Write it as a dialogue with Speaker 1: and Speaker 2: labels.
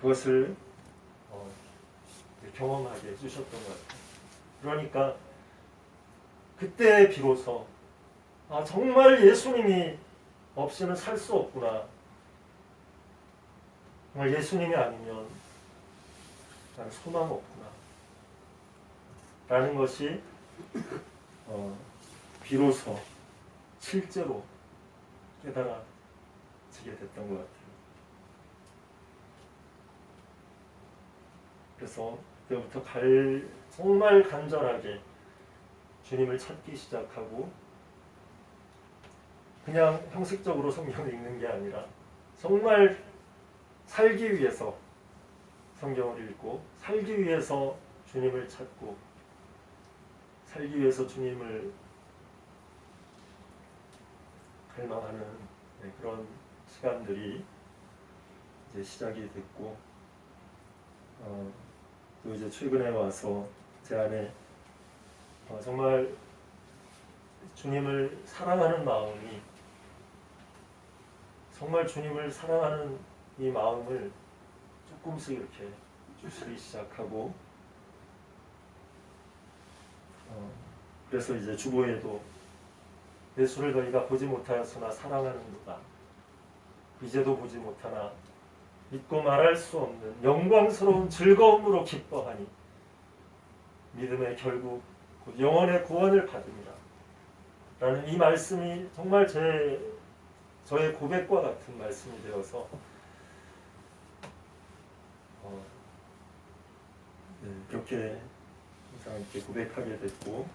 Speaker 1: 그것을 어, 경험하게 해주셨던 것 같아요. 그러니까 그때 비로소 아 정말 예수님이 없이는 살 수 없구나. 정말 예수님이 아니면 나는 소망 없구나. 라는 것이 어, 비로소 실제로 깨달아지게 됐던 것 같아요. 그래서 그때부터 갈, 정말 간절하게 주님을 찾기 시작하고 그냥 형식적으로 성경을 읽는 게 아니라 정말 살기 위해서 성경을 읽고 살기 위해서 주님을 찾고 살기 위해서 주님을 갈망하는 네, 그런 시간들이 이제 시작이 됐고 어, 또 이제 최근에 와서 제 안에 어, 정말 주님을 사랑하는 마음이 정말 주님을 사랑하는 이 마음을 조금씩 이렇게 주시기 시작하고 어, 그래서 이제 주보에도 예수를 너희가 보지 못하였으나 사랑하는도다 이제도 보지 못하나 믿고 말할 수 없는 영광스러운 즐거움으로 기뻐하니 믿음의 결국 곧 영원의 구원을 받으리라. 라는 이 말씀이 정말 제 저의 고백과 같은 말씀이 되어서 어, 네, 그렇게 항상 이렇게 고백하게 됐고